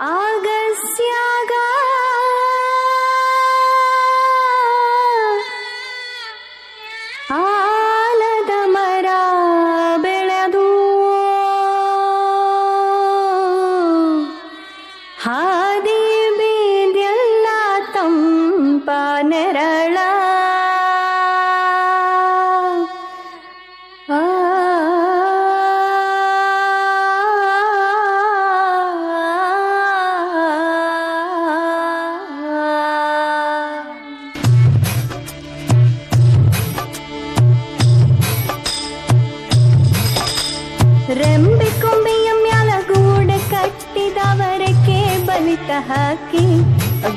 आगस्य ಹಾಕಿ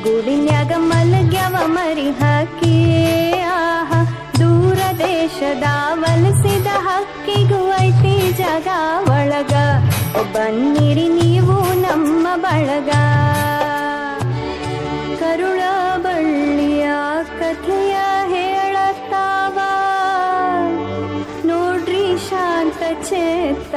ಗೂಡಿನ್ಯಾಗ ಮಲಗ್ಯವ ಮರಿ ಹಾಕಿ. ಆಹ ದೂರ ದೇಶದ ವಲಸಿದ ಹಕ್ಕಿಗೂ ಜಗ ಒಳಗ. ಬನ್ನಿರಿ ನೀವು ನಮ್ಮ ಬಳಗ. ಕರುಳ ಬಳ್ಳಿಯ ಕಥೆಯ ಹೇಳತ್ತಾವ. ನೋಡ್ರಿ ಶಾಂತ ಚೇತ.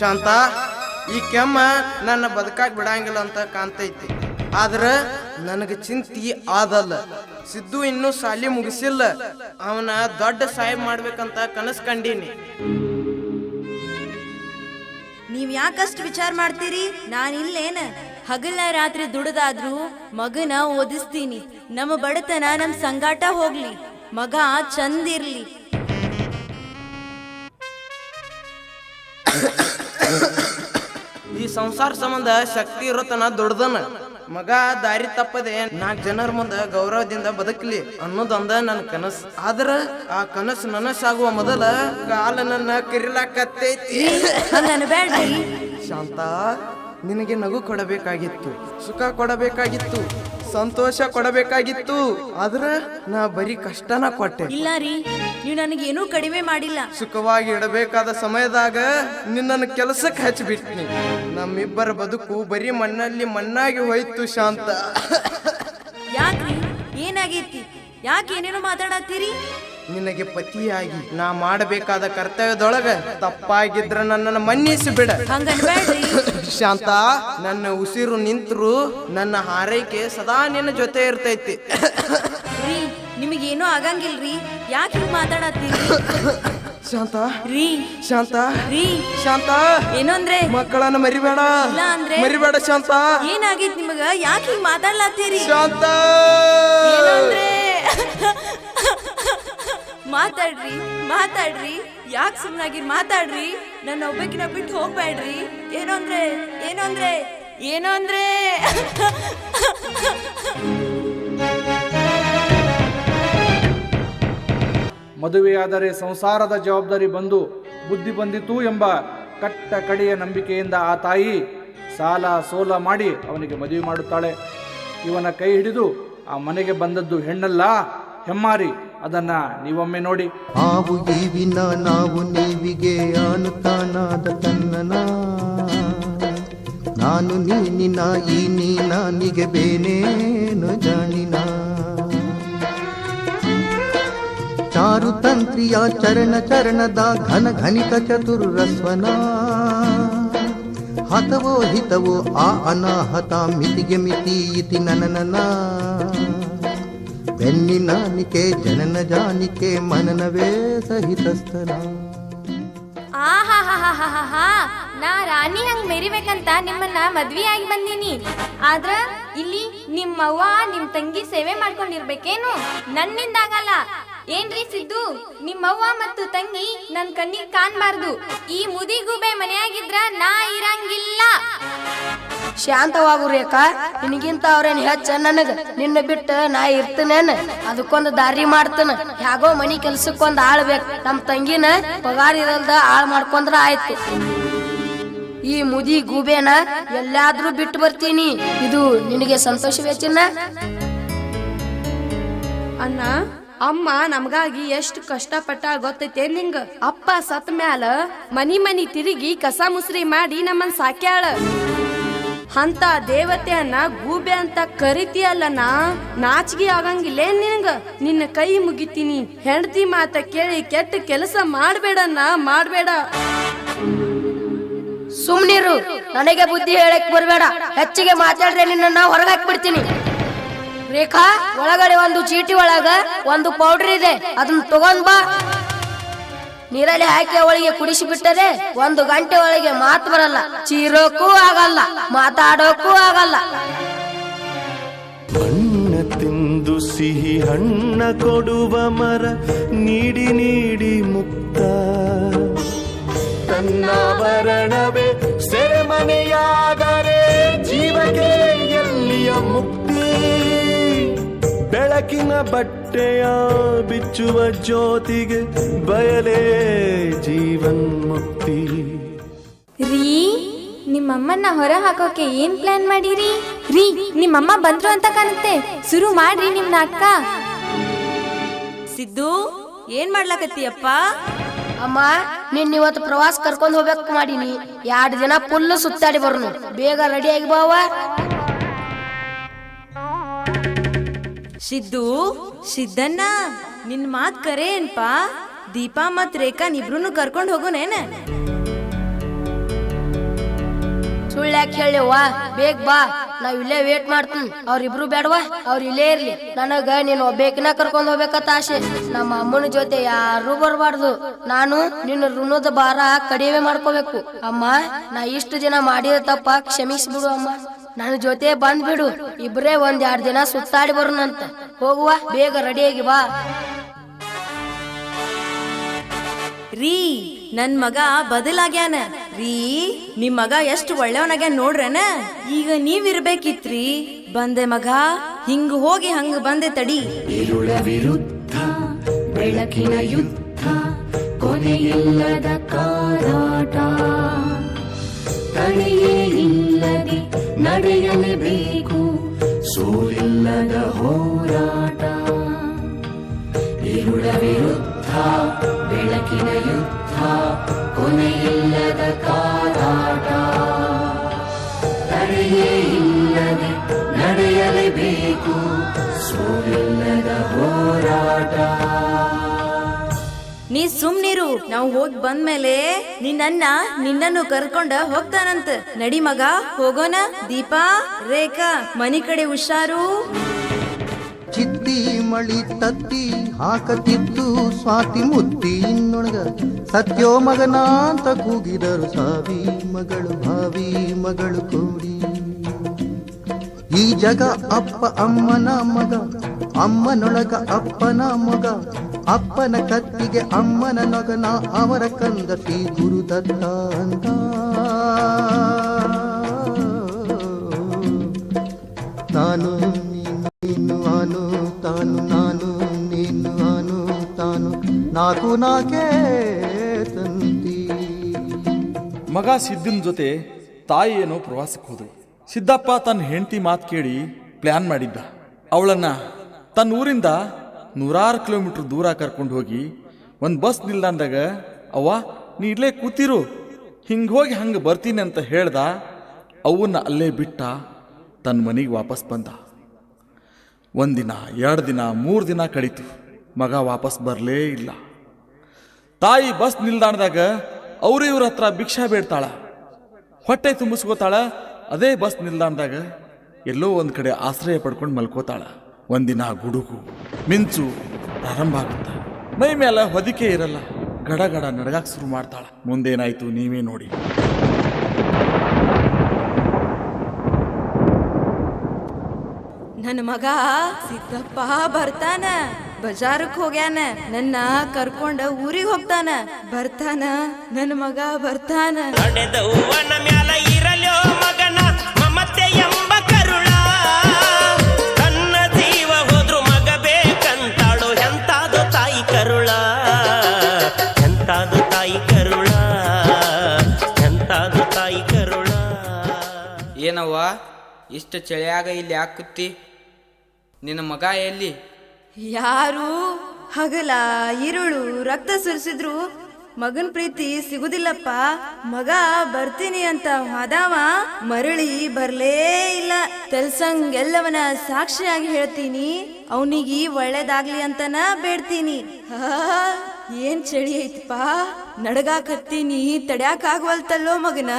ಶಾಂತ ಈ ಕೆಮ್ಮ ನನ್ನ ಬದುಕಾಕ್ ಬಿಡಂಗಿಲ್ಲ ಅಂತ ಕಾಣ್ತೈತಿ. ಆದ್ರೆ ನನಗೆ ಚಿಂತಿ ಆದಲ್ಲ ಸಿದ್ದು ಇನ್ನೂ ಸಾಲಿ ಮುಗಿಸಿಲ್ಲ. ಅವನ ದೊಡ್ಡ ಸಹಾಯ ಮಾಡ್ಬೇಕಂತ ಕನಸು ಕಂಡೀನಿ. ನೀವ್ ಯಾಕಷ್ಟು ವಿಚಾರ ಮಾಡ್ತೀರಿ? ನಾನು ಇಲ್ಲೇನ. ಹಗಲ ರಾತ್ರಿ ದುಡದಾದ್ರೂ ಮಗನ ಓದಿಸ್ತೀನಿ. ನಮ್ಮ ಬಡತನ ನಮ್ ಸಂಗಾಟ ಹೋಗ್ಲಿ. ಮಗ ಚಂದಿರ್ಲಿ ಈ ಸಂಸಾರ ಸಂಬಂಧ ಶಕ್ತಿ ಇರುತ್ತನ ದೊಡ್ಡದನ. ಮಗ ದಾರಿ ತಪ್ಪದೆ ನಾಲ್ಕು ಜನರ ಮುಂದೆ ಗೌರವದಿಂದ ಬದುಕಲಿ ಅನ್ನೋದೊಂದ ನನ್ನ ಕನಸು. ಆದ್ರ ಆ ಕನಸು ನನಸಾಗುವ ಮೊದಲ ಕಾಲ ನನ್ನ ಕಿರಿಲಾಕತ್ತೈತಿ. ಶಾಂತ ನಿನಗೆ ನಗು ಕೊಡಬೇಕಾಗಿತ್ತು ಸುಖ ಕೊಡಬೇಕಾಗಿತ್ತು ಸಂತೋಷ ಕೊಡಬೇಕಾಗಿತ್ತು ಆದ್ರ ನಾ ಬರೀ ಕಷ್ಟನ ಕೊಟ್ಟೆ. ಇಲ್ಲ ರೀ ನೀವು ನನಗೇನೂ ಕಡಿಮೆ ಮಾಡಿಲ್ಲ. ಸುಖವಾಗಿ ಇಡಬೇಕಾದ ಸಮಯದಾಗ ನಿನ್ನನ್ನು ಕೆಲಸಕ್ಕೆ ಹಚ್ಚಿಬಿಟ್ನಿ ನಮ್ಮಿಬ್ಬರ ಬದುಕು ಬರೀ ಮಣ್ಣಲ್ಲಿ ಮಣ್ಣಾಗಿ ಹೋಯ್ತು ಶಾಂತ. ಯಾಕ್ರಿ? ಏನಾಗೈತಿ? ಯಾಕೆ ಏನೇನು ಮಾತಾಡತ್ತೀರಿ? ನಿನಗೆ ಪತಿಯಾಗಿ ನಾ ಮಾಡಬೇಕಾದ ಕರ್ತವ್ಯದೊಳಗ ತಪ್ಪಾಗಿದ್ರ ನನ್ನನ್ನು ಮನ್ನಿಸಿ ಬಿಡ. ಶಾಂತ ನನ್ನ ಉಸಿರು ನಿಂತರು ನನ್ನ ಹಾರೈಕೆ ಸದಾ ನಿನ್ನ ಜೊತೆ ಇರ್ತೈತಿ. ನಿಮಗೇನೂ ಆಗಂಗಿಲ್ರಿ. ಯಾಕೆ ಹಿಂಗ್ ಮಾತಾಡತ್ತೀರಿ? ಶಾಂತ. ರೀ. ಶಾಂತ. ರೀ. ಶಾಂತ. ಏನು ಅಂದ್ರೆ? ಮಕ್ಕಳನ್ನ ಮರಿಬೇಡ. ಇಲ್ಲ ಅಂದ್ರೆ? ಮರಿಬೇಡ ಶಾಂತ. ಏನಾಗೈತ್ ನಿಮಗ? ಯಾಕೆ ಹಿಂಗ್ ಮಾತಾಡ್ಲಾತ್ತೀರಿ? ಶಾಂತ. ಏನು ಅಂದ್ರೆ? ಮಾತಾಡ್ರಿ ಮಾತಾಡ್ರಿ. ಯಾಕೆ ಸುಮ್ಮನಾಗಿ ಮಾತಾಡ್ರಿ. ನನ್ನ ಒಬ್ಬಕಿನ ಬಿಟ್ಟು ಹೋಗ್ಬೇಡ್ರಿ ಏನು ಅಂದ್ರೆ? ಏನು ಅಂದ್ರೆ? ಏನು ಅಂದ್ರೆ? ಮದುವೆಯಾದರೆ ಸಂಸಾರದ ಜವಾಬ್ದಾರಿ ಬಂದು ಬುದ್ಧಿ ಬಂದಿತು ಎಂಬ ಕಟ್ಟ ಕಡೆಯ ನಂಬಿಕೆಯಿಂದ ಆ ತಾಯಿ ಸಾಲ ಸೋಲ ಮಾಡಿ ಅವನಿಗೆ ಮದುವೆ ಮಾಡುತ್ತಾಳೆ. ಇವನ ಕೈ ಹಿಡಿದು ಆ ಮನೆಗೆ ಬಂದದ್ದು ಹೆಣ್ಣಲ್ಲ, ಹೆಮ್ಮಾರಿ, ಅದನ್ನ ನೀವೊಮ್ಮೆ ನೋಡಿ. ಹಾವು ಈವಿನ ನಾವು ನೀವಿಗೆ ಅನುತಾನಾದ ತನ್ನನ. ನಾನು ನೀನಿನ, ಈ ನೀನಿಗೆ ಬೇನೇನು ಜಾಣಿನ ಚಾರು ತಂತ್ರಿಯ ಚರಣ ಚರಣದ ಘನ ಘನಿತ ಚತುರ್ರಸ್ವನ. ಹತವೋ ಹಿತವೋ ಆ ಅನಾಹತ ಮಿತಿಗೆ ಮಿತಿ ಇತಿ ನನನನ. ಬೆನ್ನಿನಾನಿಕೆ ಜನನ ಜಾನಿಕೆ, ಮನನವೇ ಸಹಿತಸ್ಥನ. ಆಹಾಹಾಹಾಹಾಹಾ, ನಾ ರಾಣಿ ಹಂಗ್ ಮೆರಿಬೇಕಂತ ನಿಮ್ಮನ್ನ ಮದ್ವಿ ಆಗಿ ಬಂದೀನಿ. ಆದ್ರ ಇಲ್ಲಿ ನಿಮ್ಮವ್ವ, ನಿಮ್ ತಂಗಿ ಸೇವೆ ಮಾಡ್ಕೊಂಡಿರ್ಬೇಕೇನು? ನನ್ನಿಂದ ಆಗಲ್ಲ ಏನ್ರಿ ಸಿದ್ದು? ನಿಮ್ಮವ್ವ ಮತ್ತು ತಂಗಿ ನನ್ ಕಣ್ಣಿಗೆ ಕಾಣ್ಬಾರ್ದು. ಈ ಮುದಿಗೂಬೆ ಮನೆಯಾಗಿದ್ರ ನಾ ಇರಂಗಿಲ್ಲ. ಶಾಂತವಾಗು ರೇಖಾ ನಿನಗಿಂತ ಅವ್ರೇನ್ ಹೆಚ್ಚ ನನಗ. ನಿನ್ನ ಬಿಟ್ಟು ನಾ ಇರ್ತನೇನ? ಅದಕ್ಕೊಂದು ದಾರಿ ಮಾಡ್ತನ. ಹ್ಯಾಗೋ ಮನಿ ಕೆಲ್ಸಕ್ಕೊಂದ್ ಆಳ್ ಬೇಕ್. ನಮ್ ತಂಗಿನ ಪಗಾರ ಇರಲ್ದ ಆಳ್ ಮಾಡ್ಕೊಂಡ್ರ ಆಯ್ತು. ಈ ಮುದಿ ಗೂಬೆನ ಎಲ್ಲಾದ್ರೂ ಬಿಟ್ಟು ಬರ್ತೀನಿ. ಇದು ನಿನಗೆ ಸಂತೋಷವೇ ಚಿನ್ನ ಅಣ್ಣ ಅಮ್ಮ, ನಮಗಾಗಿ ಎಷ್ಟು ಕಷ್ಟಪಟ್ಟ ಗೊತ್ತೈತೆ ನಿಂಗ? ಅಪ್ಪ ಸತ್ ಮ್ಯಾಲ ಮನಿ ಮನಿ ತಿರುಗಿ ಕಸ ಮುಸ್ರಿ ಮಾಡಿ ನಮ್ಮನ್ ಸಾಕ್ಯಾಳ. ಅಂತ ದೇವತೆಯನ್ನ ಗೂಬೆ ಅಂತ ಕರಿತೀಯಲ್ಲ ನಾ? ನಾಚಿಗೆ ಆಗಂಗಿಲ್ಲೇ ನಿನಗ ನಿನ್ನ ಕೈ ಮುಗಿತೀನಿ. ಹೆಂಡತಿ ಮಾತ ಕೇಳಿ ಕೆಟ್ಟ ಕೆಲಸ ಮಾಡ್ಬೇಡನ್ನ ಮಾಡ್ಬೇಡ. ಸುಮ್ನಿರು. ನನಗೆ ಬುದ್ಧಿ ಹೇಳಕ್ ಬರ್ಬೇಡ. ಹೆಚ್ಚಿಗೆ ಮಾತಾಡ್ರೆ ನಿನ್ನ ಹೊರಗೆ ಹಾಕ್ಬಿಡ್ತೀನಿ. ರೇಖಾ, ಒಳಗಡೆ ಒಂದು ಚೀಟಿ ಒಳಗ ಒಂದು ಪೌಡರ್ ಇದೆ. ಅದನ್ನ ತಗೊಂಡ್ ಬಾ. ನೀರಲ್ಲಿ ಹಾಕಿ ಅವಳಿಗೆ ಕುಡಿಸಿ ಬಿಟ್ಟರೆ ಒಂದು ಗಂಟೆ ಒಳಗೆ ಮಾತು ಬರಲ್ಲ. ಚೀರೋಕ್ಕೂ ಆಗಲ್ಲ, ಮಾತಾಡೋಕ್ಕೂ ಆಗಲ್ಲ. ಹಣ್ಣ ತಿಂದು ಸಿಹಿ, ಹಣ್ಣ ಕೊಡುವ ಮರ, ನೀಡಿ ನೀಡಿ ಮುಕ್ತ. ತನ್ನಾಭರಣವೇ ಸೆರೆಮನೆಯಾದರೆ ಜೀವಕ್ಕೆ ಎಲ್ಲಿಯ ಮುಕ್ತಿ? ಬೆಳಕಿನ ಬಟ್ಟೆಯ ಬಿಚ್ಚುವ ಜ್ಯೋತಿಗೆ ಬಯಲೇ ಜೀವನ್ ಮುಕ್ತಿ. ರೀ ನಿಮ್ಮಮ್ಮನ್ನ ಹೊರ ಹಾಕೋಕೆ ಏನ್ ಪ್ಲಾನ್ ಮಾಡಿರಿ? ರೀ ನಿಮ್ಮಮ್ಮ ಬಂದ್ರು ಅಂತ ಕಾಣುತ್ತೆ. ಶುರು ಮಾಡ್ರಿ ನಿಮ್ ನಾಟಕ. ಸಿದ್ದು ಏನ್ ಮಾಡ್ಲಾಕತ್ತೀಯಪ್ಪ? ಅಮ್ಮ ನಿನ್ ಇವತ್ತು ಪ್ರವಾಸ ಕರ್ಕೊಂಡು ಹೋಗ್ಬೇಕು ಮಾಡೀನಿ. ಎರಡು ದಿನ ಫುಲ್ ಸುತ್ತಾಡಿ ಬರ್ನು. ಬೇಗ ರೆಡಿ ಆಗಿ ಬಾವ ಸಿದ್ದು, ಸಿದ್ದಣ್ಣ, ನಿನ್ ಮಾತ್ ಕರೆ ಏನ್ಪಾ ದೀಪಾ ಮತ್ ರೇಖಾ ಇಬ್ರು ಕರ್ಕೊಂಡು ಹೋಗೋನೇನ? ಸುಳ್ಳು ಯಾಕೆ ಹೇಳಿವ್ವ ಬೇಗ ಬಾ, ನಾವ್ ಇಲ್ಲೇ ವೇಟ್ ಮಾಡ್ತೀನಿ. ಅವ್ರಿಬ್ರು ಬೇಡವಾ ಅವ್ರ ಇಲ್ಲೇ ಇರ್ಲಿ. ನನಗ ನೀನ್ ಒಬ್ಬೇಕಿನ ಕರ್ಕೊಂಡ್ ಹೋಗ್ಬೇಕತ್ತ ಆಸೆ. ನಮ್ಮ ಅಮ್ಮನ ಜೊತೆ ಯಾರು ಬರಬಾರ್ದು. ನಾನು ನಿನ್ನ ಋಣದ ಭಾರ ಕಡಿಮೆ ಮಾಡ್ಕೋಬೇಕು. ಅಮ್ಮ, ನಾ ಇಷ್ಟು ದಿನ ಮಾಡಿದ ತಪ್ಪ ಕ್ಷಮಿಸ್ಬಿಡು ಅಮ್ಮ. ನನ್ನ ಜೊತೆ ಬಂದ್ಬಿಡು ಇಬ್ರೇ ಒಂದ್ ಎರಡ್ ದಿನ ಸುತ್ತಾಡಿ ಬರೋಣಂತ ಹೋಗುವ ಬೇಗ ರೆಡಿಯಾಗಿ ಬಾ. ರೀ ನನ್ ಮಗ ಬದಲಾಗ್ಯಾನ. ರೀ ನಿಮ್ ಮಗ ಎಷ್ಟು ಒಳ್ಳೆಯವನಾಗ್ಯಾನ ನೋಡ್ರನ? ಈಗ ನೀವ್ ಇರ್ಬೇಕಿತ್ರಿ ಬಂದೆ ಮಗ ಹಿಂಗ್ ಹೋಗಿ ಹಂಗ ಬಂದೆ ತಡಿ. ಇರುಳ ವಿರುದ್ಧ ಬೆಳಕಿನ ಯುದ್ಧ ಕೊನೆಯಿಲ್ಲದ ಕಾರಾಟ ನಡೆಯಲೇಬೇಕು ಸೋಲಿಲ್ಲದ ಹೋರಾಟ. ಇರುಳ ವಿರುದ್ಧ ಬೆಳಕಿನ ಯುದ್ಧ ಕೊನೆಯಿಲ್ಲದ ಕಾದಾಟ ತಡೆಯೇ ಇಲ್ಲದೆ ನಡೆಯಲೇಬೇಕು ಸೋಲಿಲ್ಲದ ಹೋರಾಟ. ನೀ ಸುಮ್ನಿರು, ನಾವು ಹೋಗಿ ಬಂದ್ಮೇಲೆ ನಿನ್ನನ್ನ ನಿನ್ನನ್ನು ಕರ್ಕೊಂಡ ಹೋಗ್ತಾನಂತ. ನಡಿ ಮಗ, ಹೋಗೋಣ. ದೀಪಾ, ರೇಖಾ, ಮನಿ ಕಡೆ ಹುಷಾರು. ಚಿತ್ತಿ ಮಳಿ ತತ್ತಿ ಹಾಕತಿತ್ತು ಸ್ವಾತಿ ಮುತ್ತಿ ಇನ್ನೊಳಗ. ಸತ್ಯೋ ಮಗನ ಅಂತ ಕೂಗಿದರು ಸಾವಿ ಮಗಳು, ಭಾವಿ ಮಗಳು ಕೂಡಿ. ಈ ಜಗ ಅಪ್ಪ ಅಮ್ಮನ ಮಗ, ಅಮ್ಮನೊಳಗ ಅಪ್ಪನ ಮಗ. ಅಪ್ಪನ ಕತ್ತಿಗೆ ಅಮ್ಮನ ನಗನ ಅವರ ಕಂದ ಶ್ರೀ ಗುರುದತ್ತ ಅಂತ. ನಾನು ನೀನು ಆನು ತಾನು ನಾನು ನೀನು ಅನು, ತಾನು ನಾಕು ನಾಕೇ ತಂತಿ. ಮಗ ಸಿದ್ದಿನ ಜೊತೆ ತಾಯಿ ಏನೋ ಪ್ರವಾಸಕ್ಕೆ ಹೋದ್ರು. ಸಿದ್ದಪ್ಪ ತನ್ನ ಹೆಂಡತಿ ಮಾತು ಕೇಳಿ ಪ್ಲ್ಯಾನ್ ಮಾಡಿದ್ದ. ಅವಳನ್ನ ತನ್ನ ಊರಿಂದ ನೂರಾರು ಕಿಲೋಮೀಟ್ರ್ ದೂರ ಕರ್ಕೊಂಡು ಹೋಗಿ ಒಂದು ಬಸ್ ನಿಲ್ದಾಣದಾಗ, ಅವ್ವ, ನೀ ಇಲ್ಲೇ ಕೂತಿರು. ಹಿಂಗೆ ಹೋಗಿ ಹಂಗೆ ಬರ್ತೀನಿ ಅಂತ ಹೇಳ್ದ ಅವನ್ನ ಅಲ್ಲೇ ಬಿಟ್ಟ ತನ್ನ ಮನೆಗೆ ವಾಪಸ್ ಬಂದ. ಒಂದಿನ, ಎರಡು ದಿನ, ಮೂರು ದಿನ ಕಳೀತು. ಮಗ ವಾಪಸ್ ಬರಲೇ ಇಲ್ಲ. ತಾಯಿ ಬಸ್ ನಿಲ್ದಾಣದಾಗ, ಅವರು ಇವ್ರ ಹತ್ರ ಭಿಕ್ಷಾ ಬೇಡ್ತಾಳ. ಹೊಟ್ಟೆ ತುಂಬಿಸ್ಕೋತಾಳ. ಅದೇ ಬಸ್ ನಿಲ್ದಾಣದಾಗ ಎಲ್ಲೋ ಒಂದು ಕಡೆ ಆಶ್ರಯ ಪಡ್ಕೊಂಡು ಮಲ್ಕೋತಾಳ. ಒಂದಿನ ಗುಡುಗು ಮಿಂಚು ಪ್ರಾರಂಭ ಆಗುತ್ತೆ. ಮೈ ಮೇಲೆ ಹೊದಿಕೆ ಇರಲ್ಲ. ಗಡ ಗಡ ನಡಗಾಕ್ ಶುರು ಮಾಡ್ತಾಳ. ಮುಂದೇನಾಯ್ತು ನೀವೇ ನೋಡಿ. ನನ್ನ ಮಗ ಸಿದ್ದಪ್ಪ ಬರ್ತಾನ. ಬಜಾರಕ್ ಹೋಗ್ಯಾನ. ನನ್ನ ಕರ್ಕೊಂಡ ಊರಿಗೆ ಹೋಗ್ತಾನ. ಬರ್ತಾನ. ನನ್ನ ಮಗ ಬರ್ತಾನ. ನಡೆದವ್ವನ ಮ್ಯಾಲ ಇರಲ್ಯೋ ಇಷ್ಟು ಚಳಿಯಾಗ ಇಲ್ಲಿ ಹಾಕುತ್ತಿ? ಕೂತಿ ನಿನ್ನ ಮಗ ಎಲ್ಲಿ? ಯಾರು? ಹಗಲ ಇರುಳು ರಕ್ತ ಸುರಿಸಿದ್ರು. ಮಗನ್ ಪ್ರೀತಿ ಸಿಗುದಿಲ್ಲಪ್ಪ. ಮಗ ಬರ್ತೀನಿ ಅಂತ ಹೋದವ ಮರಳಿ ಬರ್ಲೇ ಇಲ್ಲ. ತೆಲ್ಸಂಗ್ ಎಲ್ಲವನ ಸಾಕ್ಷಿಯಾಗಿ ಹೇಳ್ತೀನಿ. ಅವನಿಗೆ ಒಳ್ಳೇದಾಗ್ಲಿ ಅಂತನ ಬೇಡ್ತೀನಿ. ಏನ್ ಚಳಿ ಐತಪ್ಪ. ನಡಗಾಕತ್ತೀನಿ ತಡ್ಯಾಕ ಆಗ್ವಲ್ತಲ್ಲೋ ಮಗನ.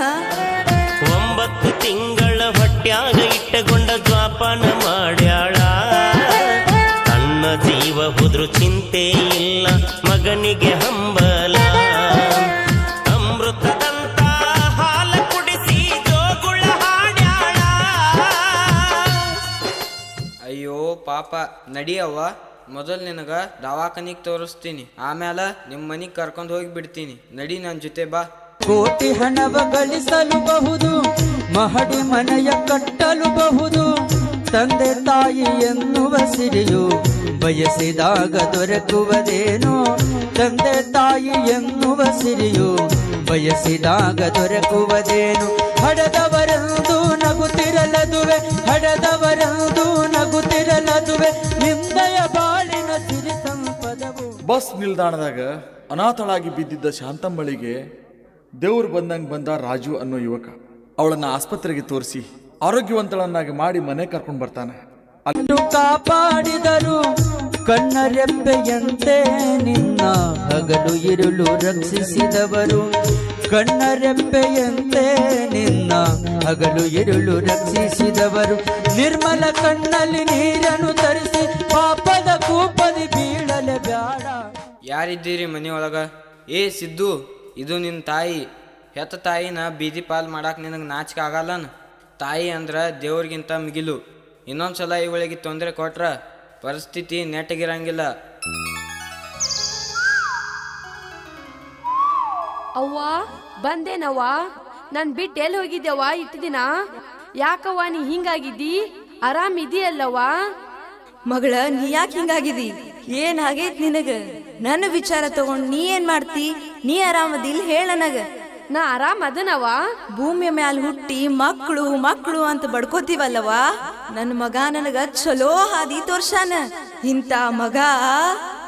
ಒಂಬತ್ತು ತಿಂಗಳ ಹೊಟ್ಯಾಗ ಇಟ್ಟಗೊಂಡ ಜ್ವಾಪನ ಮಾಡ್ಯಾಳ. ತನ್ನ ಜೀವ ಹೋದ್ರು ಚಿಂತೆ ಇಲ್ಲ, ಮಗನಿಗೆ ಹಂಬಲ. ಅಮೃತದಂತ ಕುಡಿಸಿ ಅಯ್ಯೋ ಪಾಪ, ನಡಿಯವ್ವ, ಮೊದಲ್ ನಿನಗ ದವಾಖಾನಿಗ್ ತೋರಿಸ್ತೀನಿ. ಆಮೇಲೆ ನಿಮ್ಮ ಮನಿಗ್ ಕರ್ಕೊಂಡು ಹೋಗಿ ಬಿಡ್ತೀನಿ. ನಡಿ ನನ್ನ ಜೊತೆ ಬಾ. ಕೋಟಿ ಹಣವ ಗಳಿಸಲು ಬಹುದು ಮಹಡಿ ಮನೆಯ ಕಟ್ಟಲು ಬಹುದು ತಂದೆ ತಾಯಿ ಎನ್ನುವ ಸಿರಿಯು ಬಯಸಿದಾಗ ದೊರಕುವುದೇನೋ, ತಂದೆ ತಾಯಿ ಎನ್ನುವ ಸಿರಿಯು ಬಯಸಿದಾಗ ದೊರಕುವುದೇನು. ಹಡದವರೆಂದು ನಗುತ್ತಿರಲದುವೆ ಹಡದವರೆಂದು ನಗುತ್ತಿರಲದುವೆ, ನಿಂದಯ ಬಾಳಿನ ಸಿರಿ ಸಂಪದವು. ಬಸ್ ನಿಲ್ದಾಣದಾಗ ಅನಾಥಳಾಗಿ ಬಿದ್ದಿದ್ದ ಶಾಂತಮ್ಮಳಿಗೆ ದೇವ್ರು ಬಂದಂಗೆ ಬಂದ ರಾಜು ಅನ್ನೋ ಯುವಕ. ಅವಳನ್ನ ಆಸ್ಪತ್ರೆಗೆ ತೋರಿಸಿ ಆರೋಗ್ಯವಂತಳನ್ನಾಗಿ ಮಾಡಿ ಮನೆ ಕರ್ಕೊಂಡು ಬರ್ತಾನೆ. ಅಲ್ಲಿ ಕಾಪಾಡಿದರು ಕಣ್ಣರೆಪ್ಪೆಯಂತೆ ನಿನ್ನ ಹಗಲು ಇರುಳು ರಕ್ಷಿಸಿದವರು. ಕಣ್ಣರೆಪ್ಪೆಯಂತೆ ನಿನ್ನ ಹಗಲು ಇರುಳು ರಕ್ಷಿಸಿದವರು. ನಿರ್ಮಲ ಕಣ್ಣಲ್ಲಿ ನೀರನ್ನು ತರಿಸಿ ಪಾಪದ ಕೂಪದಿ ಬೀಳಲೆ ಬ್ಯಾಡ. ಯಾರಿದ್ದೀರಿ ಮನೆಯೊಳಗ? ಏ ಸಿದ್ದು ಇದು ನಿನ್ನ ತಾಯಿ. ಹೆತ್ತ ತಾಯಿನ ಬೀದಿ ಪಾಲ್ ಮಾಡಕ್ಕೆ ನಿನಗೆ ನಾಚಿಕೆ ಆಗಲ್ಲನ? ತಾಯಿ ಅಂದ್ರೆ ದೇವ್ರಿಗಿಂತ ಮಿಗಿಲು. ಇನ್ನೊಂದ್ಸಲ ಇವಳಿಗೆ ತೊಂದರೆ ಕೊಟ್ರ ಪರಿಸ್ಥಿತಿ ನೆಟ್ಟಗಿರಂಗಿಲ್ಲ. ಅವ್ವ ಬಂದೇನವ್ವ? ನನ್ ಬಿಟ್ಟು ಎಲ್ಲಿ ಹೋಗಿದ್ದೇವ ಇಟ್ಟು ದಿನ? ಯಾಕವ್ವ ನೀ ಹಿಂಗಾಗಿದ್ದಿ? ಆರಾಮ್ ಇದೆಯಲ್ಲವ್ವ? ಮಗಳ ನೀ ಯಾಕೆ ಹಿಂಗಾಗಿದಿ ಏನಾಗೈತ್ ನಿನಗ? ನನ್ನ ವಿಚಾರ ತಗೊಂಡ್ ನೀ ಏನ್ ಮಾಡ್ತಿ? ನೀ ಆರಾಮದಿಲ್ ಹೇಳ ನನಗ. ನಾ ಆರಾಮ್ ಅದನವ? ಭೂಮಿಯ ಮ್ಯಾಲ ಹುಟ್ಟಿ ಮಕ್ಕಳು ಮಕ್ಕಳು ಅಂತ ಬಡ್ಕೋತೀವಲ್ಲವ? ನನ್ನ ಮಗ ನನಗ ಚಲೋ ಹಾದಿ ತೋರ್ಸಾನ ಇಂತ ಮಗ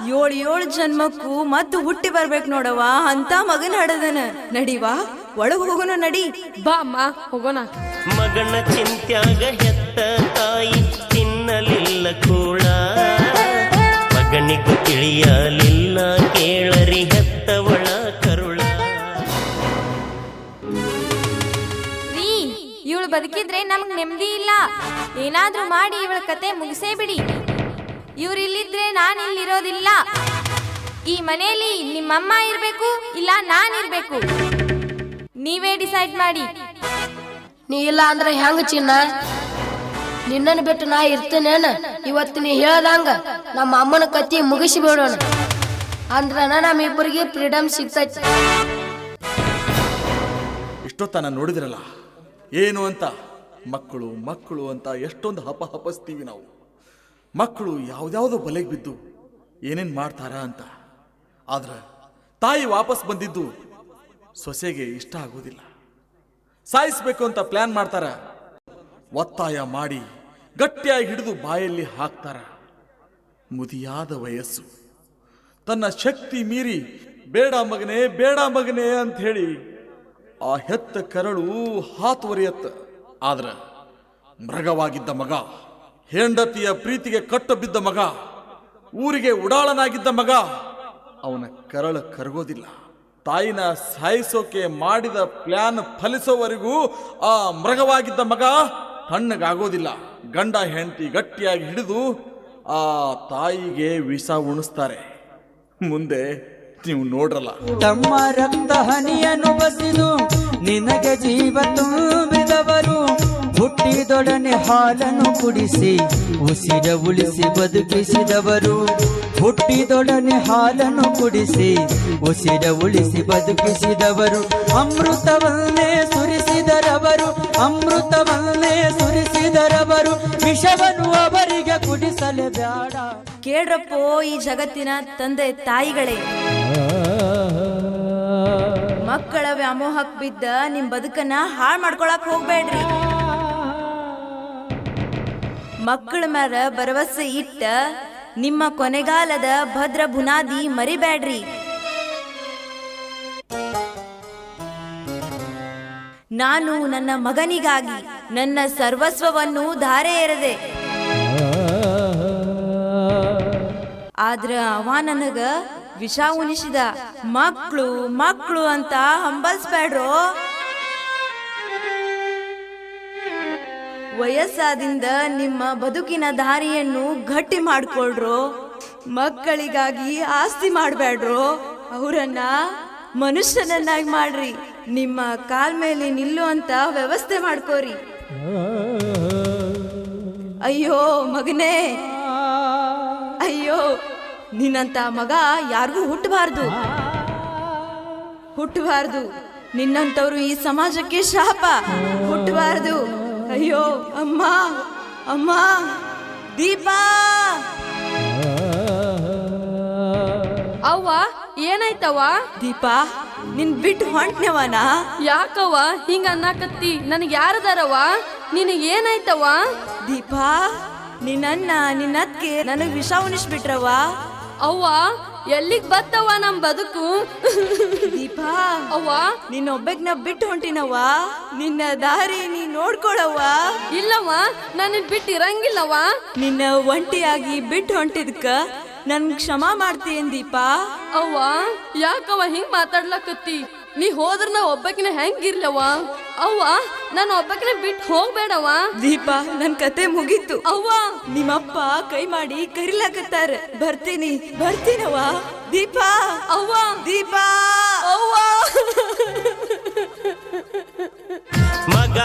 ಏಳು ಏಳು ಜನ್ಮಕ್ಕೂ ಮತ್ತು ಹುಟ್ಟಿ ಬರ್ಬೇಕು ನೋಡವ ಅಂತ ಮಗನ ಹಡದನ. ನಡಿವಾ ಒಳಗ್ ಹೋಗೋಣ ನಡಿ. ಬಾ ಅಮ್ಮ ಹೋಗೋಣ. ಮಗನ ಚಿಂತ್ಯಾಗ ಹೆತ್ತ ತಾಯಿ ತಿನ್ನಲಿಲ್ಲ ಮಗನಿಗೂ ತಿಳಿಯಲಿಲ್ಲ ಕೇಳರಿ ಹೆತ್ತವಳ ಕರುಳ. ರೀ ಇವಳು ಬದುಕಿದ್ರೆ ನಮ್ಗ್ ನೆಮ್ಮದಿ ಇಲ್ಲ. ಏನಾದ್ರೂ ಮಾಡಿ ಇವಳ ಕತೆ ಮುಗಿಸೇ ಬಿಡಿ. ಇವ್ರು ಇಲ್ಲಿದ್ರೆ ನಾನು ಇಲ್ಲಿರೋದಿಲ್ಲ. ಈ ಮನೆಯಲ್ಲಿ ನಿಮ್ಮಮ್ಮ ಇರಬೇಕು ಇಲ್ಲ ನಾನ್ ಇರ್ಬೇಕು? ನೀವೇ ಡಿಸೈಡ್ ಮಾಡಿ. ನೀ ಇಲ್ಲ ಅಂದ್ರೆ ಹೆಂಗ ಚಿನ್ನ? ನಿನ್ನನ್ನು ಬಿಟ್ಟು ನಾ ಇರ್ತೇನೇನ? ಇವತ್ತು ನೀ ಹೇಳ್ದಂಗ ನಮ್ಮ ಅಮ್ಮನ ಕತ್ತಿ ಮುಗಿಸಿ ಬಿಡೋಣ. ಅಂದ್ರನ ನಮ್ಮಿಬ್ಬರಿಗೆ ಫ್ರೀಡಮ್ ಸಿಗ್ತೈತಿ. ಇಷ್ಟೊತ್ತನ ನೋಡಿದ್ರಲ್ಲ? ಏನು ಅಂತ? ಮಕ್ಕಳು ಮಕ್ಕಳು ಅಂತ ಎಷ್ಟೊಂದು ಹಪ ಹಪಸ್ತೀವಿ ನಾವು. ಮಕ್ಕಳು ಯಾವ್ದಾವುದೋ ಬಲೆಗೆ ಬಿದ್ದು ಏನೇನು ಮಾಡ್ತಾರ ಅಂತ. ಆದ್ರೆ ತಾಯಿ ವಾಪಸ್ ಬಂದಿದ್ದು ಸೊಸೆಗೆ ಇಷ್ಟ ಆಗೋದಿಲ್ಲ. ಸಾಯಿಸ್ಬೇಕು ಅಂತ ಪ್ಲಾನ್ ಮಾಡ್ತಾರ? ಒತ್ತಾಯ ಮಾಡಿ ಗಟ್ಟಿಯಾಗಿ ಹಿಡಿದು ಬಾಯಲ್ಲಿ ಹಾಕ್ತಾರ. ಮುದಿಯಾದ ವಯಸ್ಸು. ತನ್ನ ಶಕ್ತಿ ಮೀರಿ, ಬೇಡ ಮಗನೇ ಬೇಡ ಮಗನೇ ಅಂತ ಹೇಳಿ ಆ ಹೆತ್ತ ಕರಳು ಹಾತುವರಿಯತ್ತ ಆದ್ರ ಮೃಗವಾಗಿದ್ದ ಮಗ, ಹೆಂಡತಿಯ ಪ್ರೀತಿಗೆ ಕಟ್ಟು ಬಿದ್ದ ಮಗ, ಊರಿಗೆ ಉಡಾಳನಾಗಿದ್ದ ಮಗ, ಅವನ ಕರಳ ಕರಗೋದಿಲ್ಲ. ತಾಯಿನ ಸಾಯಿಸೋಕೆ ಮಾಡಿದ ಪ್ಲಾನ್ ಫಲಿಸೋವರೆಗೂ ಆ ಮೃಗವಾಗಿದ್ದ ಮಗ ತಣ್ಣಗಾಗೋದಿಲ್ಲ ಗಂಡ ಹೆಂಡತಿ ಗಟ್ಟಿಯಾಗಿ ಹಿಡಿದು ಆ ತಾಯಿಗೆ ವಿಷ ಉಣಿಸ್ತಾರೆ. ಮುಂದೆ ನೀವು ನೋಡ್ರಲ್ಲ. ತಮ್ಮ ರಕ್ತ ಹನಿಯನ್ನು ಬಸಿದು ನಿನಗೆ ಜೀವ ತುಂಬಿದವರು, ಹುಟ್ಟಿದೊಡನೆ ಹಾಲನ್ನು ಕುಡಿಸಿ, ಉಸಿರ ಉಳಿಸಿ ಬದುಕಿಸಿದವರು. ಹುಟ್ಟಿದೊಡನೆ ಹಾಲನ್ನು ಕುಡಿಸಿ, ಉಸಿರ ಉಳಿಸಿ ಬದುಕಿಸಿದವರು. ಅಮೃತವನ್ನೇ ಸುರಿಸಿದರವರು. ಅಮೃತವನ್ನೇ ಸುರಿಸಿದರವರು, ವಿಷವನ್ನು ಅವರಿಗೆ ಕುಡಿಸಲೇ ಬೇಡ ಕೇಳ್ರಪ್ಪೋ ಈ ಜಗತ್ತಿನ ತಂದೆ ತಾಯಿಗಳೇ. ಮಕ್ಕಳ ವ್ಯಾಮೋಹಕ್ ಬಿದ್ದ ನಿಮ್ ಬದುಕನ್ನ ಹಾಳ್ ಮಾಡ್ಕೊಳಕ್ ಹೋಗ್ಬೇಡ್ರಿ. ಮಕ್ಕಳ ಮ್ಯಾಲ ಭರವಸೆ ಇಟ್ಟ ನಿಮ್ಮ ಕೊನೆಗಾಲದ ಭದ್ರ ಬುನಾದಿ ಮರಿಬ್ಯಾಡ್ರಿ. ನಾನು ನನ್ನ ಮಗನಿಗಾಗಿ ನನ್ನ ಸರ್ವಸ್ವವನ್ನು ಧಾರೆ ಎರೆದೆ ಆದ್ರ ಅವ ನನಗ ವಿಷ ಉಣಿಸಿದ ಮಕ್ಕಳು ಮಕ್ಕಳು ಅಂತ ಹಂಬಲ್ಸ್ಬೇಡ್ರೋ ವಯಸ್ಸಾದಿಂದ ನಿಮ್ಮ ಬದುಕಿನ ದಾರಿಯನ್ನು ಗಟ್ಟಿ ಮಾಡ್ಕೊಳ್ರೋ? ಮಕ್ಕಳಿಗಾಗಿ ಆಸ್ತಿ ಮಾಡಬೇಡ್ರೋ ಅವರನ್ನ ಮನುಷ್ಯನನ್ನಾಗಿ ಮಾಡ್ರಿ. ನಿಮ್ಮ ಕಾಲ್ ಮೇಲೆ ನಿಲ್ಲುವಂತ ವ್ಯವಸ್ಥೆ ಮಾಡ್ಕೋರಿ. ಅಯ್ಯೋ ಮಗನೇ. ಅಯ್ಯೋ ನಿನ್ನಂತ ಮಗ ಯಾರಿಗೂ ಹುಟ್ಟಬಾರ್ದು ಹುಟ್ಟಬಾರ್ದು ನಿನ್ನಂತವ್ರು ಈ ಸಮಾಜಕ್ಕೆ ಶಾಪ. ಹುಟ್ಟಬಾರ್ದು ಅಯ್ಯೋ ಅಮ್ಮ ಅಮ್ಮ ದೀಪಾ. ಅವ್ವ ಏನಾಯ್ತವ್ವ? ದೀಪಾ. ನಿನ್ ಬಿಟ್ಟು ಹೊಂಟ್ನವನ? ಯಾಕವ್ವ? ಹಿಂಗ ಅನ್ನಕತ್ತಿ. ನನಗೆ ಯಾರದಾರವ್ವ? ನಿನಗೆ ಏನಾಯ್ತವ್ವ? ದೀಪಾ ನಿನ್ನನ್ನ ನಿನ್ನತ್ಗೆ ನನಗ್ ವಿಷ ಉಣಿಸ್ಬಿಟ್ರವ್ವ. ಅವ್ವ ಎಲ್ಲಿಗ್ ಬತ್ತವ್ವ ನಮ್ ಬದುಕು? ದೀಪಾ ಅವ್ವ. ನಿನ್ನೊಬ್ಬಗ್ ನಾ ಬಿಟ್ಟು ಹೊಂಟಿನವ್ವ. ನಿನ್ನ ದಾರಿ ನೀ ನೋಡ್ಕೊಳವ್ವ. ಇಲ್ಲವ್ವ ನನ್ನ ಬಿಟ್ಟು ಇರಂಗಿಲ್ಲವ್ವ. ನಿನ್ನ ಒಂಟಿಯಾಗಿ ಬಿಟ್ಟು ಹೊಂಟಿದ್ಕ ನನ್ ಕ್ಷಮಾ ಮಾಡ್ತೀನಿ ದೀಪಾ? ಅವ್ವ ಯಾಕವ ಹಿಂಗ್ ಮಾತಾಡ್ಲಕತ್ತಿ? ನೀ ಹೋದ್ರ ನಾ ಒಬ್ಬಕಿನ ಹೆಂಗಿರ್ಲವ್ವ? ಅವ್ವ ನಾನು ಒಬ್ಬಕಿನ ಬಿಟ್ಟು ಹೋಗ್ಬೇಡವ ದೀಪ ನನ್ ಕತೆ ಮುಗೀತು. ಅವ್ವ. ನಿಮ್ಮಪ್ಪ ಕೈ ಮಾಡಿ ಕರಿಲಾಕತ್ತಾರ. ಬರ್ತೀನಿ ಬರ್ತೀನವ್ವ. ದೀಪಾ ಅವ್ವ. ದೀಪಾ. ಅವ್ವ. ಮಗ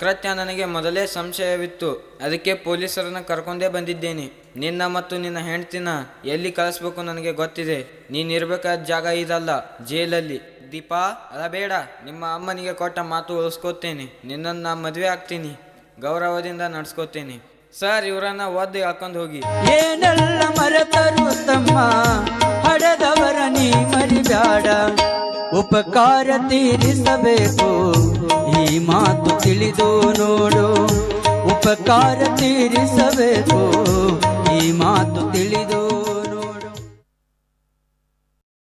ನಿನ್ನ ಕೃತ್ಯ ನನಗೆ ಮೊದಲೇ ಸಂಶಯವಿತ್ತು. ಅದಕ್ಕೆ ಪೊಲೀಸರನ್ನ ಕರ್ಕೊಂಡೇ ಬಂದಿದ್ದೇನೆ. ನಿನ್ನ ಮತ್ತು ನಿನ್ನ ಹೆಂಡ್ತಿನ ಎಲ್ಲಿ ಕಳಿಸ್ಬೇಕು ನನಗೆ ಗೊತ್ತಿದೆ. ನೀನಿರ್ಬೇಕಾದ ಜಾಗ ಇದಲ್ಲ, ಜೈಲಲ್ಲಿ. ದೀಪಾ ಅದ ಬೇಡ, ನಿಮ್ಮ ಅಮ್ಮನಿಗೆ ಕೊಟ್ಟ ಮಾತು ಉಳಿಸ್ಕೋತೇನೆ ನಿನ್ನನ್ನು ನಾ ಮದುವೆ ಆಗ್ತೀನಿ. ಗೌರವದಿಂದ ನಡ್ಸ್ಕೋತೇನೆ ಸರ್, ಇವರನ್ನ ಒದ್ದು ಹಾಕೊಂಡು ಹೋಗಿ. ಏನೆಲ್ಲ ಮರೆತರು ತಮ್ಮ? ಹಡೆದವರ ನೀ ಮರಿಬ್ಯಾಡ. ಉಪಕಾರ ತೀರಿಸಬೇಕು. ಈ ಮಾತು ತಿಳಿದು ನೋಡು ಉಪಕಾರ ತೀರಿಸಬೇಕು. ಈ ಮಾತು ತಿಳಿದು